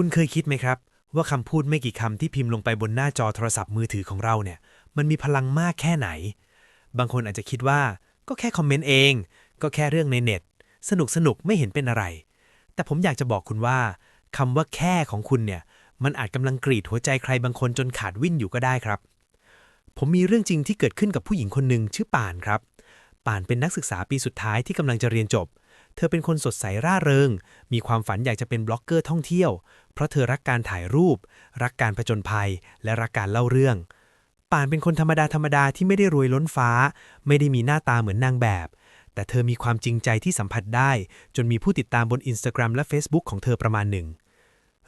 คุณเคยคิดไหมครับ ว่าคำพูดไม่กี่คำที่พิมพ์ลงไปบนหน้าจอโทรศัพท์มือถือของเราเนี่ย มันมีพลังมากแค่ไหน บางคนอาจจะคิดว่าก็แค่คอมเมนต์เอง ก็แค่เรื่องในเน็ต สนุกสนุกไม่เห็นเป็นอะไร แต่ผมอยากจะบอกคุณว่าคำว่าแค่ของคุณเนี่ย มันอาจกำลังกรีดหัวใจใครบางคนจนขาดวิ่นอยู่ก็ได้ครับ ผมมีเรื่องจริงที่เกิดขึ้นกับผู้หญิงคนหนึ่งชื่อป่านครับ ป่านเป็นนักศึกษาปีสุดท้ายที่กำลังจะเรียนจบ เธอเป็นคนสดใสร่าเริง มีความฝันอยากจะเป็นบล็อกเกอร์ท่องเที่ยว เพราะเธอรักการถ่ายรูป รักการผจญภัย และรักการเล่าเรื่อง ป่านเป็นคนธรรมดาธรรมดาที่ไม่ได้รวยล้นฟ้า ไม่ได้มีหน้าตาเหมือนนางแบบ แต่เธอมีความจริงใจที่สัมผัสได้ จนมีผู้ติดตามบน Instagram และ Facebook ของเธอประมาณหนึ่ง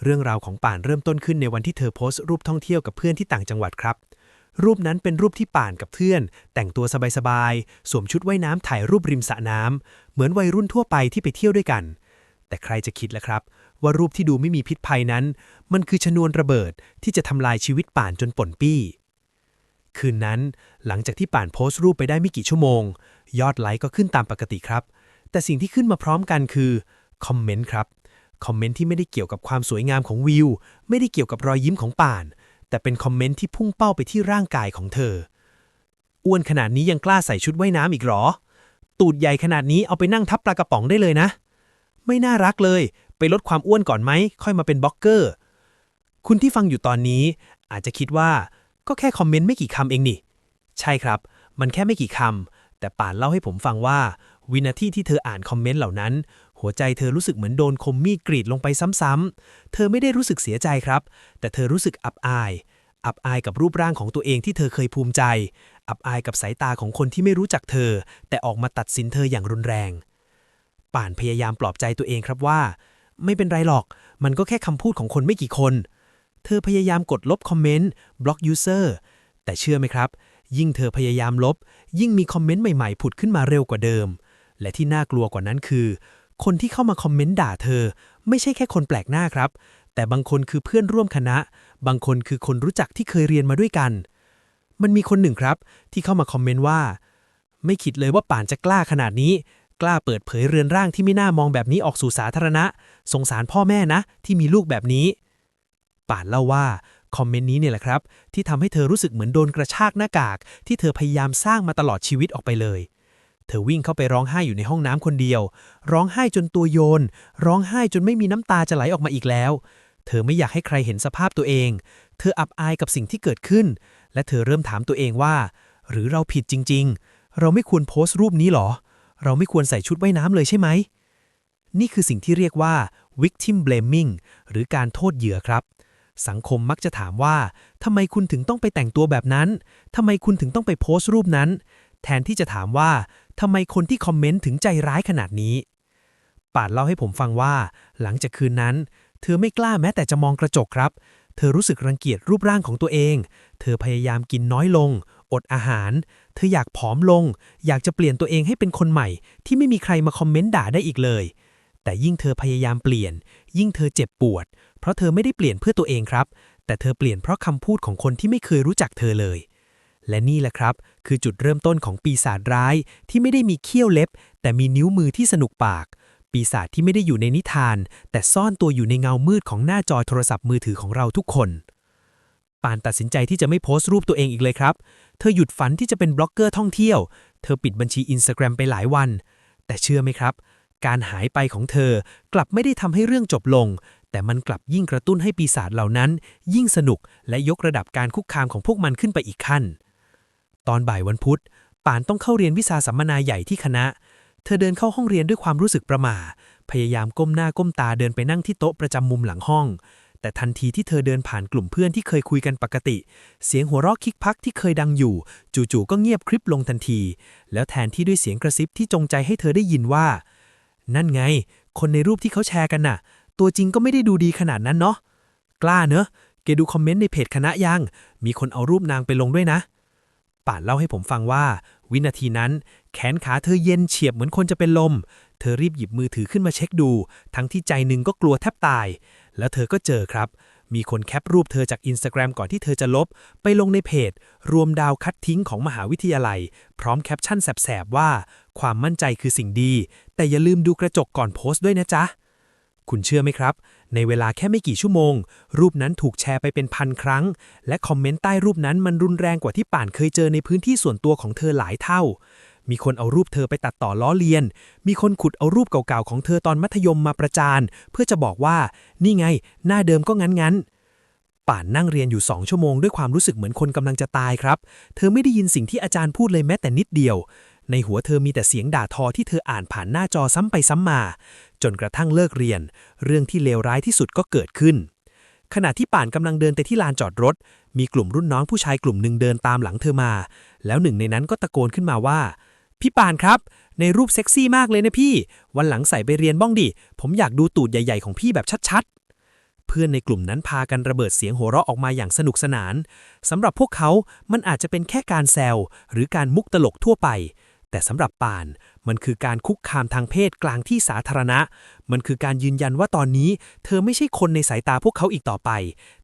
เรื่องราวของป่านเริ่มต้นขึ้นในวันที่เธอโพสต์รูปท่องเที่ยวกับเพื่อนที่ต่างจังหวัดครับ รูปนั้นเป็นรูปที่ป่านกับเพื่อน แต่งตัวสบายๆ สวมชุดว่ายน้ำถ่ายรูปริมสระน้ำ เหมือนวัยรุ่นทั่วไปที่ไปเที่ยวด้วยกัน แต่ใครจะคิดล่ะครับ ว่ารูปที่ดูไม่มีพิษภัยนั้น มันคือชนวนระเบิดที่จะทำลายชีวิตป่านจนป่นปี้ คืนนั้นหลังจากที่ป่านโพสต์รูปไปได้ไม่กี่ชั่วโมง ยอดไลค์ก็ขึ้นตามปกติครับ แต่สิ่งที่ขึ้นมาพร้อมกันคือคอมเมนต์ครับคอมเมนต์ที่ไม่ได้เกี่ยวกับความสวยงามของวิว ไม่ได้เกี่ยวกับรอยยิ้มของป่าน แต่เป็นคอมเมนต์ที่พุ่งเป้าไปที่ร่างกายของเธอ อ้วนขนาดนี้ยังกล้าใส่ชุดว่ายน้ำอีกหรอ ตูดใหญ่ขนาดนี้เอาไปนั่งทับปลากระป๋องได้เลยนะ ไม่น่ารักเลย ไปลดความอ้วนก่อนไหม ค่อยมาเป็นบล็อกเกอร์ คุณที่ฟังอยู่ตอนนี้ อาจจะคิดว่าก็แค่คอมเมนต์ไม่กี่คำเองนี่ ใช่ครับ มันแค่ไม่กี่คำแต่ป่านเล่าให้ผมฟังว่า วินาทีที่เธออ่านคอมเมนต์เหล่านั้น หัวใจเธอรู้สึกเหมือนโดนคมมีดกรีดลงไปซ้ำๆ เธอไม่ได้รู้สึกเสียใจครับ แต่เธอรู้สึกอับอาย อับอายกับรูปร่างของตัวเองที่เธอเคยภูมิใจ อับอายกับสายตาของคนที่ไม่รู้จักเธอ แต่ออกมาตัดสินเธออย่างรุนแรง ป่านพยายามปลอบใจตัวเองครับว่า ไม่เป็นไรหรอก มันก็แค่คำพูดของคนไม่กี่คน เธอพยายามกดลบคอมเมนต์บล็อกยูเซอร์แต่เชื่อไหมครับ ยิ่งเธอพยายามลบ ยิ่งมีคอมเมนต์ใหม่ๆผุดขึ้นมาเร็วกว่าเดิม และที่น่ากลัวกว่านั้นคือ คนที่เข้ามาคอมเมนต์ด่าเธอ ไม่ใช่แค่คนแปลกหน้าครับ แต่บางคนคือเพื่อนร่วมคณะ บางคนคือคนรู้จักที่เคยเรียนมาด้วยกัน มันมีคนหนึ่งครับ ที่เข้ามาคอมเมนต์ว่า ไม่คิดเลยว่าป่านจะกล้าขนาดนี้ กล้าเปิดเผยเรือนร่างที่ไม่น่ามองแบบนี้ออกสู่สาธารณะ สงสารพ่อแม่นะ ที่มีลูกแบบนี้ ป่านเล่าว่าคอมเมนต์นี้เนี่ยแหละครับ ที่ทำให้เธอรู้สึกเหมือนโดนกระชากหน้ากาก ที่เธอพยายามสร้างมาตลอดชีวิตออกไปเลย เธอวิ่งเข้าไปร้องไห้อยู่ในห้องน้ำคนเดียว ร้องไห้จนตัวโยน ร้องไห้จนไม่มีน้ำตาจะไหลออกมาอีกแล้ว เธอไม่อยากให้ใครเห็นสภาพตัวเอง เธออับอายกับสิ่งที่เกิดขึ้น และเธอเริ่มถามตัวเองว่า หรือเราผิดจริง ๆ เราไม่ควรโพสต์รูปนี้หรอ เราไม่ควรใส่ชุดว่ายน้ำเลยใช่ไหม นี่คือสิ่งที่เรียกว่า victim blaming หรือการโทษเหยื่อครับสังคมมักจะถามว่าทำไมคุณถึงต้องไปแต่งตัวแบบนั้นทำไมคุณถึงต้องไปโพสต์รูปนั้น แทนที่จะถามว่า ทำไมคนที่คอมเมนต์ถึงใจร้ายขนาดนี้ ปานเล่าให้ผมฟังว่า หลังจากคืนนั้น เธอไม่กล้าแม้แต่จะมองกระจกครับ เธอรู้สึกรังเกียจรูปร่างของตัวเอง เธอพยายามกินน้อยลง อดอาหาร เธออยากผอมลง อยากจะเปลี่ยนตัวเองให้เป็นคนใหม่ ที่ไม่มีใครมาคอมเมนต์ด่าได้อีกเลย แต่ยิ่งเธอพยายามเปลี่ยน ยิ่งเธอเจ็บปวด เพราะเธอไม่ได้เปลี่ยนเพื่อตัวเองครับ แต่เธอเปลี่ยนเพราะคำพูดของคนที่ไม่เคยรู้จักเธอเลย และนี่แหละครับ คือจุดเริ่มต้นของปีศาจร้ายที่ไม่ได้มีเขี้ยวเล็บ แต่มีนิ้วมือที่สนุกปาก ปีศาจที่ไม่ได้อยู่ในนิทาน แต่ซ่อนตัวอยู่ในเงามืดของหน้าจอโทรศัพท์มือถือของเราทุกคนปานตัดสินใจที่จะไม่โพสต์รูปตัวเองอีกเลยครับ เธอหยุดฝันที่จะเป็นบล็อกเกอร์ท่องเที่ยว เธอปิดบัญชีอินสตาแกรมไปหลายวัน แต่เชื่อไหมครับ การหายไปของเธอกลับไม่ได้ทำให้เรื่องจบลง แต่มันกลับยิ่งกระตุ้นให้ปีศาจเหล่านั้น ยิ่งสนุกและยกระดับการคุกคามของพวกมันขึ้นไปอีกขั้น ตอนบ่ายวันพุธป่านต้องเข้าเรียนวิชาสัมมนาใหญ่ที่คณะ เธอเดินเข้าห้องเรียนด้วยความรู้สึกประหม่า พยายามก้มหน้าก้มตาเดินไปนั่งที่โต๊ะประจำมุมหลังห้อง แต่ทันทีที่เธอเดินผ่านกลุ่มเพื่อนที่เคยคุยกันปกติ เสียงหัวเราะคิกพักที่เคยดังอยู่ จู่ๆก็เงียบคริบลงทันที แล้วแทนที่ด้วยเสียงกระซิบที่จงใจให้เธอได้ยินว่า นั่นไง คนในรูปที่เขาแชร์กันน่ะ ตัวจริงก็ไม่ได้ดูดีขนาดนั้นเนาะ กล้าเนอะแกดูคอมเมนต์ในเพจคณะยัง มีคนเอารูปนางไปลงด้วยนะ ป่านเล่าให้ผมฟังว่า วินาทีนั้น แขนขาเธอเย็นเฉียบเหมือนคนจะเป็นลม เธอรีบหยิบมือถือขึ้นมาเช็คดู ทั้งที่ใจหนึ่งก็กลัวแทบตาย แล้วเธอก็เจอครับ มีคนแคปรูปเธอจากอินสตาแกรมก่อนที่เธอจะลบ ไปลงในเพจ รวมดาวคัดทิ้งของมหาวิทยาลัย พร้อมแคปชั่นแสบๆว่า ความมั่นใจคือสิ่งดี แต่อย่าลืมดูกระจกก่อนโพสต์ด้วยนะจ๊ะ คุณเชื่อไหมครับ ในเวลาแค่ไม่กี่ชั่วโมง รูปนั้นถูกแชร์ไปเป็นพันครั้ง และคอมเมนต์ใต้รูปนั้นมันรุนแรงกว่าที่ป่านเคยเจอในพื้นที่ส่วนตัวของเธอหลายเท่า มีคนเอารูปเธอไปตัดต่อล้อเลียน มีคนขุดเอารูปเก่าๆของเธอตอนมัธยมมาประจาน เพื่อจะบอกว่า นี่ไง หน้าเดิมก็งั้นๆป่านนั่งเรียนอยู่สองชั่วโมงด้วยความรู้สึกเหมือนคนกำลังจะตายครับ เธอไม่ได้ยินสิ่งที่อาจารย์พูดเลยแม้แต่นิดเดียว ในหัวเธอมีแต่เสียงด่าทอที่เธออ่านผ่านหน้าจอซ้ำไปซ้ำมา จนกระทั่งเลิกเรียน เรื่องที่เลวร้ายที่สุดก็เกิดขึ้น ขณะที่ป่านกำลังเดินไปที่ลานจอดรถ มีกลุ่มรุ่นน้องผู้ชายกลุ่มหนึ่งเดินตามหลังเธอมา แล้วหนึ่งในนั้นก็ตะโกนขึ้นมาว่า พี่ป่านครับ ในรูปเซ็กซี่มากเลยนะพี่ วันหลังใส่ไปเรียนบ้องดิ ผมอยากดูตูดใหญ่ ๆ ของพี่แบบชัดๆเพื่อนในกลุ่มนั้นพากันระเบิดเสียงหัวเราะออกมาอย่างสนุกสนาน สำหรับพวกเขา มันอาจจะเป็นแค่การแซวหรือการมุกตลกทั่วไป แต่สำหรับป่าน มันคือการคุกคามทางเพศกลางที่สาธารณะ มันคือการยืนยันว่าตอนนี้ เธอไม่ใช่คนในสายตาพวกเขาอีกต่อไป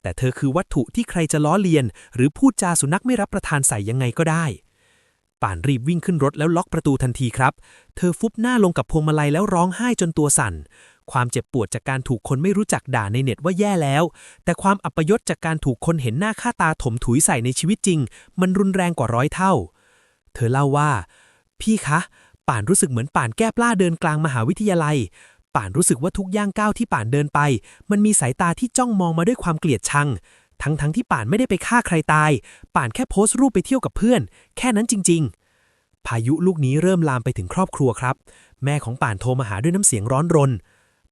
แต่เธอคือวัตถุที่ใครจะล้อเลียน หรือพูดจาสุนัขไม่รับประทานใส่ยังไงก็ได้ป่านรีบวิ่งขึ้นรถแล้วล็อกประตูทันทีครับ เธอฟุบหน้าลงกับพวงมาลัยแล้วร้องไห้จนตัวสั่น ความเจ็บปวดจากการถูกคนไม่รู้จักด่าในเน็ตว่าแย่แล้ว แต่ความอัปยศจากการถูกคนเห็นหน้าค่าตาถมถุยใส่ในชีวิตจริง มันรุนแรงกว่าร้อยเท่า เธอเล่าว่า พี่คะ ป่านรู้สึกเหมือนป่านแก้ปล้าเดินกลางมหาวิทยาลัย ป่านรู้สึกว่าทุกย่างก้าวที่ป่านเดินไป มันมีสายตาที่จ้องมองมาด้วยความเกลียดชัง ทั้งๆทที่ป่านไม่ได้ไปฆ่าใครตาย ป่านแค่โพสต์รูปไปเที่ยวกับเพื่อน แค่นั้นจริง ๆ พายุลูกนี้เริ่มลามไปถึงครอบครัวครับ แม่ของป่านโทรมาหาด้วยน้ำเสียงร้อนรน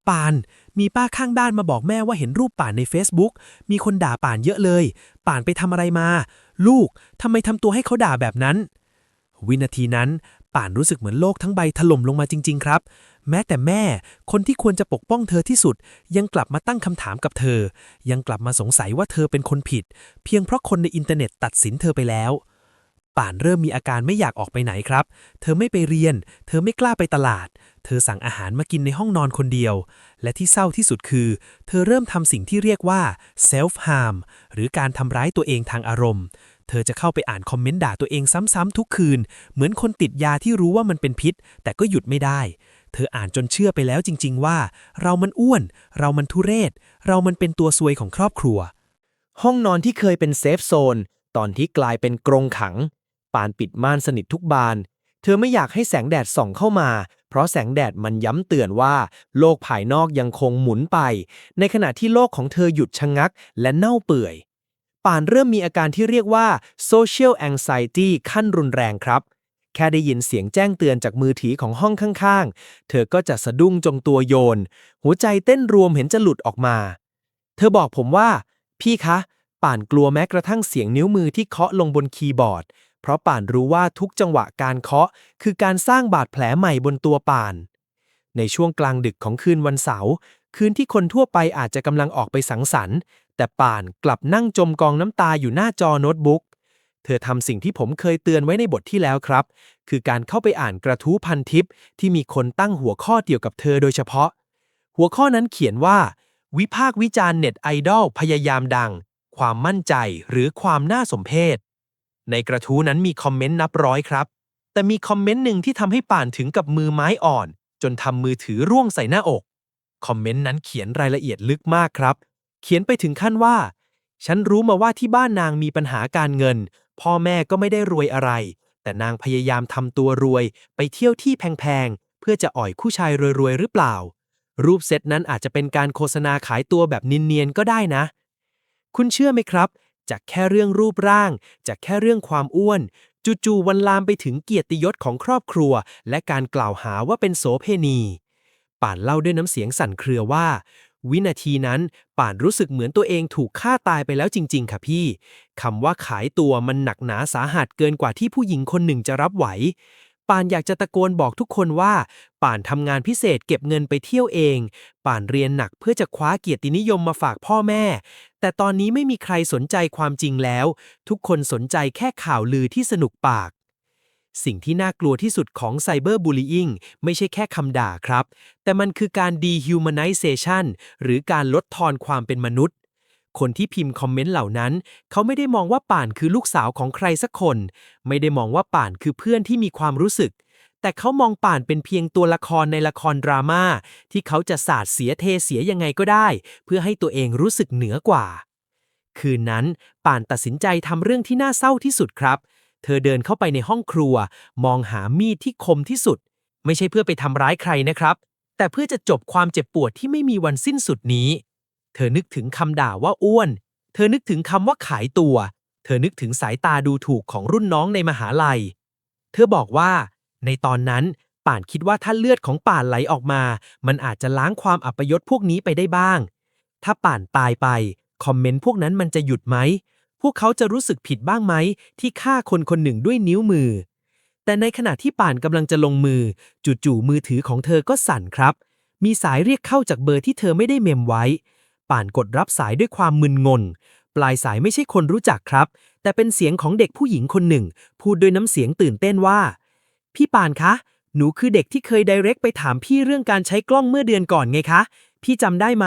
ป่าน มีป้าข้างบ้านมาบอกแม่ว่าเห็นรูปป่านใน Facebook มีคนด่าป่านเยอะเลย ป่านไปทำอะไรมา ลูกทำไมทำตัวให้เขาด่าแบบนั้น วินาทีนั้น ป่านรู้สึกเหมือนโลกทั้งใบถล่มลงมาจริง ๆ ครับ แม้แต่แม่ คนที่ควรจะปกป้องเธอที่สุด ยังกลับมาตั้งคำถามกับเธอ ยังกลับมาสงสัยว่าเธอเป็นคนผิด เพียงเพราะคนในอินเทอร์เน็ตตัดสินเธอไปแล้ว ป่านเริ่มมีอาการไม่อยากออกไปไหนครับ เธอไม่ไปเรียน เธอไม่กล้าไปตลาด เธอสั่งอาหารมากินในห้องนอนคนเดียว และที่เศร้าที่สุดคือ เธอเริ่มทำสิ่งที่เรียกว่า self harm หรือการทำร้ายตัวเองทางอารมณ์ เธอจะเข้าไปอ่านคอมเมนต์ด่าตัวเองซ้ำๆทุกคืน เหมือนคนติดยาที่รู้ว่ามันเป็นพิษ แต่ก็หยุดไม่ได้ เธออ่านจนเชื่อไปแล้วจริง ๆ ว่า เรามันอ้วน เรามันทุเรศ เรามันเป็นตัวซวยของครอบครัว ห้องนอนที่เคยเป็นเซฟโซน ตอนที่กลายเป็นกรงขัง ปานปิดม่านสนิททุกบาน เธอไม่อยากให้แสงแดดส่องเข้ามา เพราะแสงแดดมันย้ำเตือนว่า โลกภายนอกยังคงหมุนไป ในขณะที่โลกของเธอหยุดชะงักและเน่าเปื่อย ป่านเริ่มมีอาการที่เรียกว่า social anxiety ขั้นรุนแรงครับ แค่ได้ยินเสียงแจ้งเตือนจากมือถือของห้องข้างๆ เธอก็จะสะดุ้งจงตัวโยน หัวใจเต้นรวมเห็นจะหลุดออกมา เธอบอกผมว่า พี่คะ ป่านกลัวแม้กระทั่งเสียงนิ้วมือที่เคาะลงบนคีย์บอร์ด เพราะป่านรู้ว่าทุกจังหวะการเคาะ คือการสร้างบาดแผลใหม่บนตัวป่าน ในช่วงกลางดึกของคืนวันเสาร์คืนที่คนทั่วไปอาจจะกำลังออกไปสังสรรค์ แต่ป่านกลับนั่งจมกองน้ำตาอยู่หน้าจอโน้ตบุ๊ก เธอทำสิ่งที่ผมเคยเตือนไว้ในบทที่แล้วครับ คือการเข้าไปอ่านกระทู้พันทิปที่มีคนตั้งหัวข้อเกี่ยวกับเธอโดยเฉพาะ หัวข้อนั้นเขียนว่า วิพากษ์วิจารณ์เน็ตไอดอลพยายามดัง ความมั่นใจหรือความน่าสมเพชในกระทู้นั้นมีคอมเมนต์นับร้อยครับ แต่มีคอมเมนต์หนึ่งที่ทำให้ป่านถึงกับมือไม้อ่อน จนทำมือถือร่วงใส่หน้าอก คอมเมนต์นั้นเขียนรายละเอียดลึกมากครับ เขียนไปถึงขั้นว่า ฉันรู้มาว่าที่บ้านนางมีปัญหาการเงิน พ่อแม่ก็ไม่ได้รวยอะไร แต่นางพยายามทำตัวรวย ไปเที่ยวที่แพงๆ เพื่อจะอ่อยคู่ชายรวยๆหรือเปล่า รูปเซตนั้นอาจจะเป็นการโฆษณาขายตัวแบบเนียนๆก็ได้นะ คุณเชื่อไหมครับ จากแค่เรื่องรูปร่าง จากแค่เรื่องความอ้วนจู่ๆวันลามไปถึงเกียรติยศของครอบครัว และการกล่าวหาว่าเป็นโสเพณี ป่านเล่าด้วยน้ำเสียงสั่นเครือว่า วินาทีนั้นป่านรู้สึกเหมือนตัวเองถูกฆ่าตายไปแล้วจริง ๆ ค่ะพี่ คำว่าขายตัวมันหนักหนาสาหัสเกินกว่าที่ผู้หญิงคนหนึ่งจะรับไหว ป่านอยากจะตะโกนบอกทุกคนว่า ป่านทำงานพิเศษเก็บเงินไปเที่ยวเอง ป่านเรียนหนักเพื่อจะคว้าเกียรตินิยมมาฝากพ่อแม่ แต่ตอนนี้ไม่มีใครสนใจความจริงแล้ว ทุกคนสนใจแค่ข่าวลือที่สนุกปาก สิ่งที่น่ากลัวที่สุดของไซเบอร์บูล y ิงไม่ใช่แค่คำด่าครับ แต่มันคือการ dehumanization หรือการลดทอนความเป็นมนุษย์ คนที่พิมพ์คอมเมนต์เหล่านั้น เขาไม่ได้มองว่าป่านคือลูกสาวของใครสักคน ไม่ได้มองว่าป่านคือเพื่อนที่มีความรู้สึก แต่เขามองป่านเป็นเพียงตัวละครในละครดราม่าที่เขาจะสาดเสียเทเสียยังไงก็ได้ เพื่อให้ตัวเองรู้สึกเหนือกว่าคืนนั้นป่านตัดสินใจทำเรื่องที่น่าเศร้าที่สุดครับ เธอเดินเข้าไปในห้องครัว มองหามีดที่คมที่สุด ไม่ใช่เพื่อไปทำร้ายใครนะครับ แต่เพื่อจะจบความเจ็บปวดที่ไม่มีวันสิ้นสุดนี้ เธอนึกถึงคำด่าว่าอ้วน เธอนึกถึงคำว่าขายตัว เธอนึกถึงสายตาดูถูกของรุ่นน้องในมหาลัย เธอบอกว่า ในตอนนั้นป่านคิดว่าถ้าเลือดของป่านไหลออกมา มันอาจจะล้างความอัปยศพวกนี้ไปได้บ้าง ถ้าป่านตายไป คอมเมนต์พวกนั้นมันจะหยุดไหม พวกเขาจะรู้สึกผิดบ้างไหมที่ฆ่าคนคนหนึ่งด้วยนิ้วมือ แต่ในขณะที่ป่านกำลังจะลงมือ จู่ๆมือถือของเธอก็สั่นครับ มีสายเรียกเข้าจากเบอร์ที่เธอไม่ได้เมมไว้ ป่านกดรับสายด้วยความมึนงงปลายสายไม่ใช่คนรู้จักครับ แต่เป็นเสียงของเด็กผู้หญิงคนหนึ่ง พูดด้วยน้ำเสียงตื่นเต้นว่า พี่ป่านคะ หนูคือเด็กที่เคยไดเรกไปถามพี่เรื่องการใช้กล้องเมื่อเดือนก่อนไงคะ พี่จำได้ไหม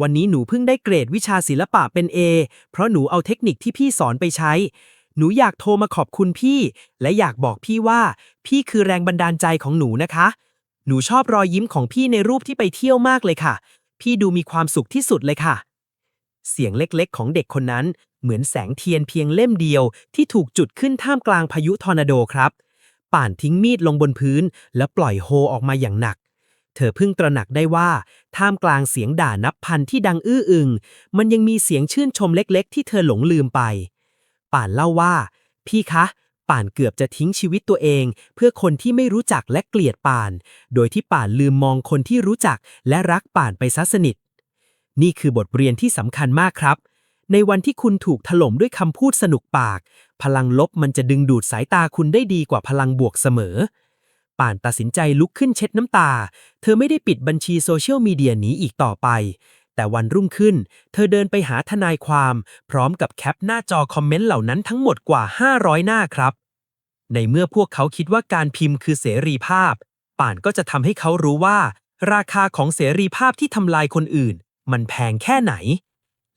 วันนี้หนูเพิ่งได้เกรดวิชาศิลปะเป็น A เพราะหนูเอาเทคนิคที่พี่สอนไปใช้ หนูอยากโทรมาขอบคุณพี่ และอยากบอกพี่ว่า พี่คือแรงบันดาลใจของหนูนะคะ หนูชอบรอยยิ้มของพี่ในรูปที่ไปเที่ยวมากเลยค่ะ พี่ดูมีความสุขที่สุดเลยค่ะ เสียงเล็กๆ ของเด็กคนนั้น เหมือนแสงเทียนเพียงเล่มเดียวที่ถูกจุดขึ้นท่ามกลางพายุทอร์นาโดครับ ป่านทิ้งมีดลงบนพื้น แล้วปล่อยโฮออกมาอย่างหนัก เธอเพิ่งตระหนักได้ว่า ท่ามกลางเสียงด่านับพันที่ดังอื้ออึง มันยังมีเสียงชื่นชมเล็กๆ ที่เธอหลงลืมไป ป่านเล่าว่า พี่คะ ป่านเกือบจะทิ้งชีวิตตัวเอง เพื่อคนที่ไม่รู้จักและเกลียดป่าน โดยที่ป่านลืมมองคนที่รู้จักและรักป่านไปซะสนิท นี่คือบทเรียนที่สำคัญมากครับ ในวันที่คุณถูกถล่มด้วยคำพูดสนุกปาก พลังลบมันจะดึงดูดสายตาคุณได้ดีกว่าพลังบวกเสมอ ป่านตัดสินใจลุกขึ้นเช็ดน้ำตา เธอไม่ได้ปิดบัญชีโซเชียลมีเดียนี้อีกต่อไป แต่วันรุ่งขึ้น เธอเดินไปหาทนายความ พร้อมกับแคปหน้าจอคอมเมนต์เหล่านั้นทั้งหมดกว่า 500 หน้าครับ ในเมื่อพวกเขาคิดว่าการพิมพ์คือเสรีภาพ ป่านก็จะทำให้เขารู้ว่า ราคาของเสรีภาพที่ทำลายคนอื่น มันแพงแค่ไหน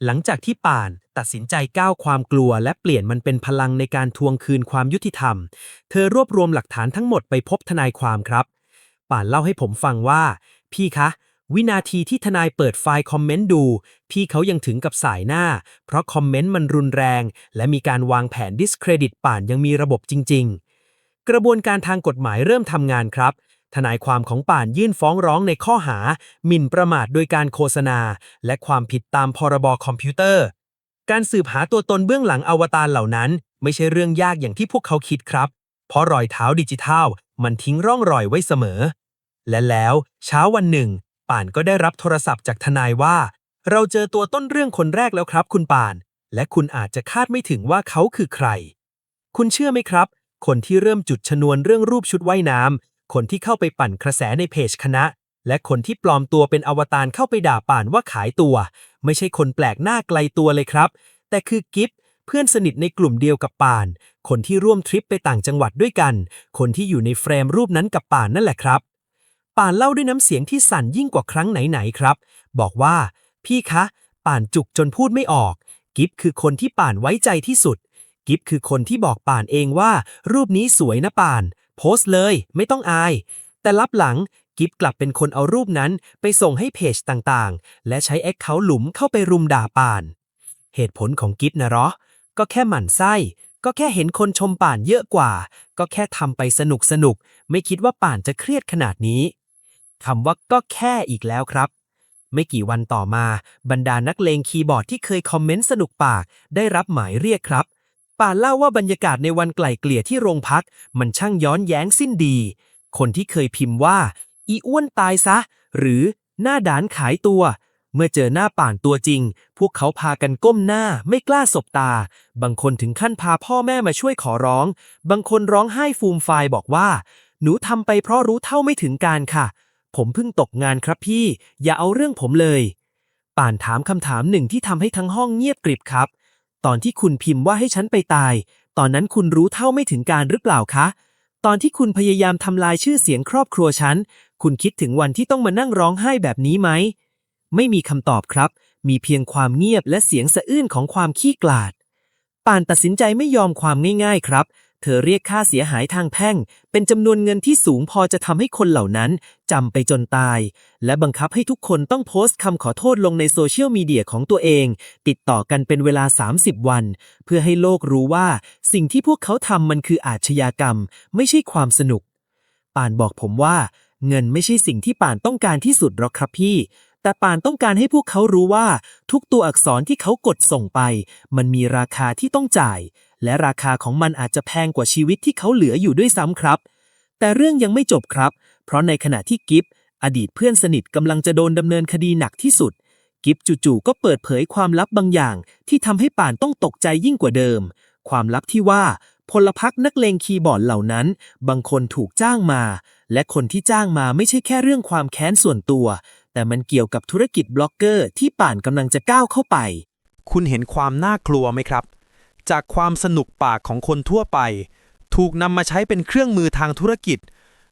หลังจากที่ป่าน ตัดสินใจก้าวความกลัว และเปลี่ยนมันเป็นพลังในการทวงคืนความยุติธรรม เธอรวบรวมหลักฐานทั้งหมดไปพบทนายความครับ ป่านเล่าให้ผมฟังว่า พี่คะ วินาทีที่ทนายเปิดไฟล์คอมเมนต์ดู พี่เขายังถึงกับสายหน้า เพราะคอมเมนต์มันรุนแรง และมีการวางแผนดิสเครดิตป่านยังมีระบบจริง ๆ กระบวนการทางกฎหมายเริ่มทำงานครับทนายความของป่านยื่นฟ้องร้องในข้อหา หมิ่นประมาทโดยการโฆษณา และความผิดตามพรบคอมพิวเตอร์ การสืบหาตัวตนเบื้องหลังอวตารเหล่านั้น ไม่ใช่เรื่องยากอย่างที่พวกเขาคิดครับ เพราะรอยเท้าดิจิทัล มันทิ้งร่องรอยไว้เสมอ และแล้วเช้าวันหนึ่ง ป่านก็ได้รับโทรศัพท์จากทนายว่า เราเจอตัวต้นเรื่องคนแรกแล้วครับคุณป่าน และคุณอาจจะคาดไม่ถึงว่าเขาคือใคร คุณเชื่อไหมครับ คนที่เริ่มจุดชนวนเรื่องรูปชุดว่ายน้ำคนที่เข้าไปปั่นกระแสในเพจคณะ และคนที่ปลอมตัวเป็นอวตารเข้าไปด่าป่านว่าขายตัว ไม่ใช่คนแปลกหน้าไกลตัวเลยครับ แต่คือกิฟเพื่อนสนิทในกลุ่มเดียวกับป่าน คนที่ร่วมทริปไปต่างจังหวัดด้วยกัน คนที่อยู่ในเฟรมรูปนั้นกับป่านนั่นแหละครับ ป่านเล่าด้วยน้ำเสียงที่สั่นยิ่งกว่าครั้งไหนๆครับ บอกว่า พี่คะ ป่านจุกจนพูดไม่ออก กิฟคือคนที่ป่านไว้ใจที่สุด กิฟคือคนที่บอกป่านเองว่า รูปนี้สวยนะป่าน โพสต์เลย ไม่ต้องอาย แต่ลับหลัง กิฟกลับเป็นคนเอารูปนั้นไปส่งให้เพจต่างๆ และใช้แอคเคาท์หลุมเข้าไปรุมด่าป่าน เหตุผลของกิฟนะหรอ ก็แค่หมั่นไส้ ก็แค่เห็นคนชมป่านเยอะกว่า ก็แค่ทำไปสนุกสนุกๆไม่คิดว่าป่านจะเครียดขนาดนี้คำว่าก็แค่อีกแล้วครับ ไม่กี่วันต่อมา บรรดานักเลงคีย์บอร์ดที่เคยคอมเมนต์สนุกปาก ได้รับหมายเรียกครับ ป่านเล่าว่าบรรยากาศในวันไกล่เกลี่ยที่โรงพัก มันช่างย้อนแย้งสิ้นดี คนที่เคยพิมพ์ว่า อีอ้วนตายซะ หรือหน้าด่านขายตัว เมื่อเจอหน้าป่านตัวจริง พวกเขาพากันก้มหน้าไม่กล้าสบตา บางคนถึงขั้นพาพ่อแม่มาช่วยขอร้อง บางคนร้องไห้ฟูมฟายบอกว่า หนูทำไปเพราะรู้เท่าไม่ถึงการค่ะ ผมเพิ่งตกงานครับพี่ อย่าเอาเรื่องผมเลย ป่านถามคำถามหนึ่งที่ทำให้ทั้งห้องเงียบกริบครับ ตอนที่คุณพิมพ์ว่าให้ฉันไปตาย ตอนนั้นคุณรู้เท่าไม่ถึงการหรือเปล่าคะ ตอนที่คุณพยายามทำลายชื่อเสียงครอบครัวฉัน คุณคิดถึงวันที่ต้องมานั่งร้องไห้แบบนี้ไหม ไม่มีคำตอบครับ มีเพียงความเงียบและเสียงสะอื้นของความขี้กลาด ป่านตัดสินใจไม่ยอมความง่าย ๆ ครับ เธอเรียกค่าเสียหายทางแพ่ง เป็นจำนวนเงินที่สูงพอจะทำให้คนเหล่านั้นจำไปจนตาย และบังคับให้ทุกคนต้องโพสต์คำขอโทษลงในโซเชียลมีเดียของตัวเอง ติดต่อกันเป็นเวลา 30 วัน เพื่อให้โลกรู้ว่า สิ่งที่พวกเขาทำมันคืออาชญากรรม ไม่ใช่ความสนุก ป่านบอกผมว่า เงินไม่ใช่สิ่งที่ป่านต้องการที่สุดหรอกครับพี่แต่ป่านต้องการให้พวกเขารู้ว่า ทุกตัวอักษรที่เขากดส่งไป มันมีราคาที่ต้องจ่าย และราคาของมันอาจจะแพงกว่าชีวิตที่เขาเหลืออยู่ด้วยซ้ำครับ แต่เรื่องยังไม่จบครับ เพราะในขณะที่กิฟอดีตเพื่อนสนิทกำลังจะโดนดำเนินคดีหนักที่สุด กิฟจู่ๆก็เปิดเผยความลับบางอย่าง ที่ทำให้ป่านต้องตกใจยิ่งกว่าเดิม ความลับที่ว่าพลพรรคนักเลงคีย์บอร์ดเหล่านั้น บางคนถูกจ้างมา และคนที่จ้างมาไม่ใช่แค่เรื่องความแค้นส่วนตัว แต่มันเกี่ยวกับธุรกิจบล็อกเกอร์ที่ป่านกำลังจะก้าวเข้าไป คุณเห็นความน่ากลัวไหมครับ จากความสนุกปากของคนทั่วไป ถูกนำมาใช้เป็นเครื่องมือทางธุรกิจ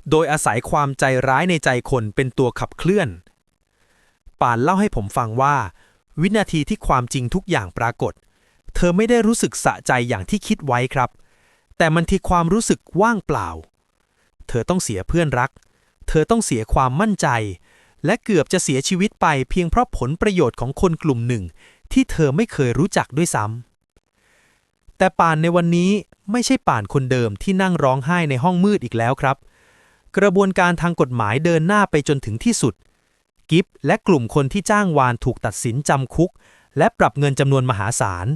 โดยอาศัยความใจร้ายในใจคนเป็นตัวขับเคลื่อน ป่านเล่าให้ผมฟังว่า วินาทีที่ความจริงทุกอย่างปรากฏ เธอไม่ได้รู้สึกสะใจอย่างที่คิดไว้ครับ แต่มันที่ความรู้สึกว่างเปล่า เธอต้องเสียเพื่อนรัก เธอต้องเสียความมั่นใจ และเกือบจะเสียชีวิตไปเพียงเพราะผลประโยชน์ของคนกลุ่มหนึ่ง ที่เธอไม่เคยรู้จักด้วยซ้ำ แต่ป่านในวันนี้ไม่ใช่ป่านคนเดิมที่นั่งร้องไห้ในห้องมืดอีกแล้วครับ กระบวนการทางกฎหมายเดินหน้าไปจนถึงที่สุด กิฟและกลุ่มคนที่จ้างวานถูกตัดสินจำคุก และปรับเงินจำนวนมหาศาล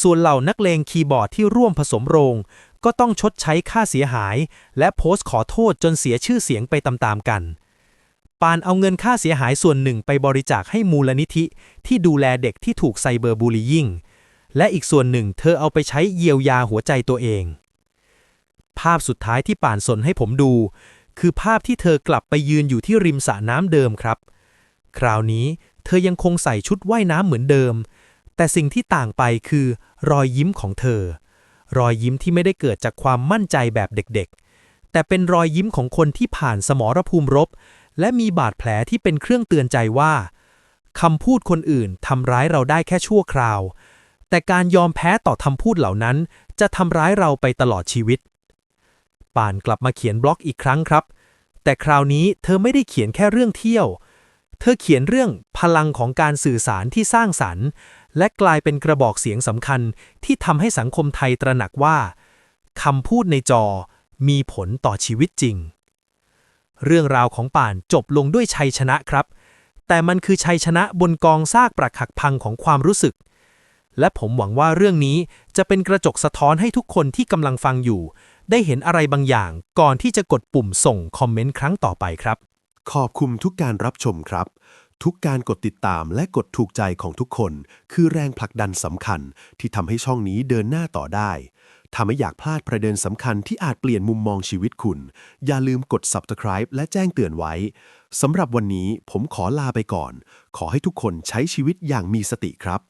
ส่วนเหล่านักเลงคีย์บอร์ดที่ร่วมผสมโรง ก็ต้องชดใช้ค่าเสียหาย และโพสต์ขอโทษจนเสียชื่อเสียงไปตามๆกันปานเอาเงินค่าเสียหายส่วนหนึ่งไปบริจาคให้มูลนิธิ ที่ดูแลเด็กที่ถูกไซเบอร์บูลลียิง และอีกส่วนหนึ่งเธอเอาไปใช้เยียวยาหัวใจตัวเอง ภาพสุดท้ายที่ป่านสนให้ผมดู คือภาพที่เธอกลับไปยืนอยู่ที่ริมสระน้ำเดิมครับ คราวนี้เธอยังคงใส่ชุดว่ายน้ำเหมือนเดิม แต่สิ่งที่ต่างไปคือ รอยยิ้มของเธอ รอยยิ้มที่ไม่ได้เกิดจากความมั่นใจแบบเด็กๆ แต่เป็นรอยยิ้มของคนที่ผ่านสมรภูมิรบ และมีบาดแผลที่เป็นเครื่องเตือนใจว่าคำพูดคนอื่นทำร้ายเราได้แค่ชั่วคราว แต่การยอมแพ้ต่อคำพูดเหล่านั้น จะทำร้ายเราไปตลอดชีวิต ป่านกลับมาเขียนบล็อกอีกครั้งครับ แต่คราวนี้เธอไม่ได้เขียนแค่เรื่องเที่ยว เธอเขียนเรื่องพลังของการสื่อสารที่สร้างสรรค์ และกลายเป็นกระบอกเสียงสำคัญที่ทำให้สังคมไทยตระหนักว่าคำพูดในจอมีผลต่อชีวิตจริง เรื่องราวของป่านจบลงด้วยชัยชนะครับ แต่มันคือชัยชนะบนกองซากปรักหักพังของความรู้สึก และผมหวังว่าเรื่องนี้จะเป็นกระจกสะท้อนให้ทุกคนที่กำลังฟังอยู่ ได้เห็นอะไรบางอย่าง ก่อนที่จะกดปุ่มส่งคอมเมนต์ครั้งต่อไปครับ ขอบคุณทุกการรับชมครับ ทุกการกดติดตามและกดถูกใจของทุกคน คือแรงผลักดันสำคัญ ที่ทำให้ช่องนี้เดินหน้าต่อได้ถ้าไม่อยากพลาดประเด็นสำคัญที่อาจเปลี่ยนมุมมองชีวิตคุณ อย่าลืมกด subscribe และแจ้งเตือนไว้ สำหรับวันนี้ผมขอลาไปก่อน ขอให้ทุกคนใช้ชีวิตอย่างมีสติครับ